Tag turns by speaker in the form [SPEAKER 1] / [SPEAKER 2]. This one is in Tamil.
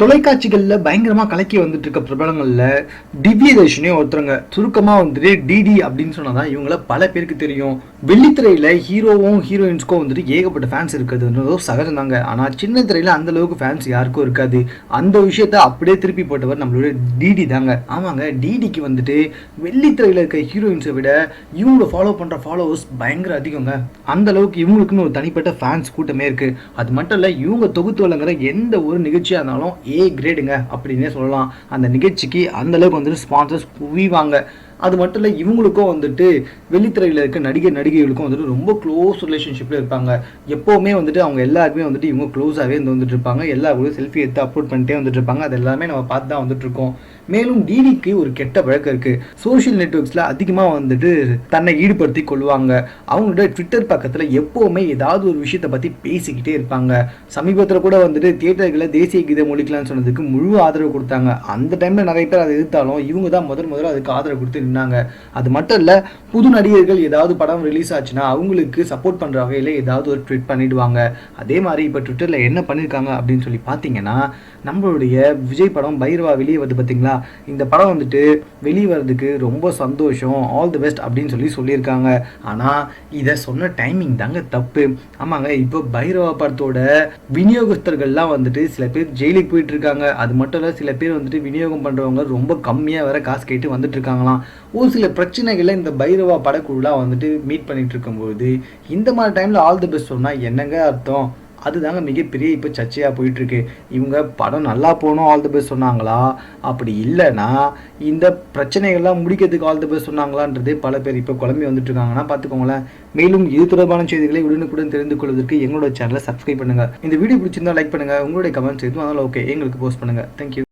[SPEAKER 1] தொலைக்காட்சிகளில் பயங்கரமாக கலக்கி வந்துட்டு இருக்க பிரபலங்களில் திவ்ய ஒருத்தருங்க. சுருக்கமாக வந்துட்டு டிடி அப்படின்னு சொன்னால் தான் இவங்கள பல பேருக்கு தெரியும். வெள்ளித்திரையில் ஹீரோவும் ஹீரோயின்ஸ்க்கும் வந்துட்டு ஏகப்பட்ட ஃபேன்ஸ் இருக்கிறதுன்றதோ சகஜம் தாங்க. ஆனால் சின்ன திரையில் அந்த அளவுக்கு ஃபேன்ஸ் யாருக்கும் இருக்காது. அந்த விஷயத்த அப்படியே திருப்பி போட்டவர் நம்மளோட டிடி தாங்க. ஆமாங்க டிடிக்கு வந்துட்டு வெள்ளித்திரையில் இருக்க ஹீரோயின்ஸை விட இவங்களை ஃபாலோ பண்ணுற ஃபாலோவர்ஸ் பயங்கர அதிகங்க. அந்த அளவுக்கு இவங்களுக்குன்னு ஒரு தனிப்பட்ட ஃபேன்ஸ் கூட்டமே இருக்குது அது மட்டும் இல்லை இவங்க தொகுத்து வழங்குற எந்த ஒரு நிகழ்ச்சியாக இருந்தாலும் ஏ கிரேடுங்க அப்படின்னே சொல்லலாம். அந்த நிகழ்ச்சிக்கு அந்தளவுக்கு வந்துட்டு ஸ்பான்சர்ஸ் குவிவாங்க. அது மட்டும் இல்லை இவங்களுக்கும் வந்துட்டு வெள்ளித்திரையில் இருக்க நடிகர் நடிகைகளுக்கும் வந்துட்டு ரொம்ப க்ளோஸ் ரிலேஷன்ஷிப்பில் இருப்பாங்க. எப்போவுமே வந்துட்டு அவங்க எல்லாருமே வந்துட்டு இவங்க க்ளோஸாகவே வந்து வந்துட்டு இருப்பாங்க. எல்லா கூட செல்ஃபி எடுத்து அப்லோட் பண்ணிட்டே வந்துட்டு இருப்பாங்க. அது எல்லாமே நம்ம பார்த்து தான் வந்துட்டு இருக்கோம். மேலும் டிடிக்கு ஒரு கெட்ட பழக்கம் இருக்குது சோஷியல் நெட்ஒர்க்ஸில் அதிகமாக வந்துட்டு தன்னை ஈடுபடுத்தி கொள்வாங்க. அவங்களோட ட்விட்டர் பக்கத்தில் எப்போவுமே ஏதாவது ஒரு விஷயத்தை பற்றி பேசிக்கிட்டே இருப்பாங்க. சமீபத்தில் கூட வந்துட்டு தியேட்டர்களில் தேசிய கீதம் ஒழிக்கலாம்னு சொன்னதுக்கு முழு ஆதரவு கொடுத்தாங்க. அந்த டைமில் நிறைய பேர் அதை எதிர்த்தாலும் இவங்க தான் முதல் முதல்ல அதுக்கு ஆதரவு கொடுத்து நின்னாங்க. அது மட்டும் இல்லை புது நடிகர்கள் ஏதாவது படம் ரிலீஸ் ஆச்சுன்னா அவங்களுக்கு சப்போர்ட் பண்ணுற வகையில் ஏதாவது ஒரு ட்வீட் பண்ணிடுவாங்க. அதே மாதிரி இப்போ ட்விட்டரில் என்ன பண்ணியிருக்காங்க அப்படின்னு சொல்லி பார்த்தீங்கன்னா நம்மளுடைய விஜய் படம் பைரவா வெளியே வருது பார்த்தீங்களா இந்த படம் வந்துட்டு வெளியே வர்றதுக்கு ரொம்ப சந்தோஷம் ஆல் தி பெஸ்ட் அப்படின்னு சொல்லி சொல்லியிருக்காங்க. ஆனால் இதை சொன்ன டைமிங் தாங்க தப்பு. ஆமாங்க இப்போ பைரவா படத்தோட விநியோகஸ்தர்கள்லாம் வந்துட்டு சில பேர் ஜெயிலுக்கு போயிட்டு இருக்காங்க. அது மட்டும் இல்லை சில பேர் வந்துட்டு விநியோகம் பண்ணுறவங்க ரொம்ப கம்மியாக வேற காசு கேட்டு வந்துட்டு இருக்காங்களாம். ஒரு சில பிரச்சனைகளை இந்த பைரவா படக்குழுலாம் வந்துட்டு மீட் பண்ணிட்டு இருக்கும்போது இந்த மாதிரி டைமில் ஆல் தி பெஸ்ட் சொன்னால் என்னங்க அர்த்தம்? அதுதாங்க மிகப்பெரிய இப்போ சர்ச்சையாக போயிட்டு இருக்கு இவங்க படம் நல்லா போகணும் ஆல் தி பெஸ்ட் சொன்னாங்களா? அப்படி இல்லைன்னா இந்த பிரச்சனைகள்லாம் முடிக்கிறதுக்கு ஆல் தி பெஸ்ட் சொன்னாங்களான்றது பல பேர் இப்போ குழம்பி வந்துட்டு இருக்காங்கன்னா பார்த்துக்கோங்களேன் மேலும் இது தொடர்பான செய்திகளை உடனுக்குடன் தெரிந்து கொள்வதற்கு எங்களோட சேனலை சப்ஸ்கிரைப் பண்ணுங்க. இந்த வீடியோ பிடிச்சிருந்தா லைக் பண்ணுங்க. உங்களுடைய கமெண்ட்ஸ் எதுவும் அதனால ஓகே எங்களுக்கு போஸ்ட் பண்ணுங்க. தேங்க்யூ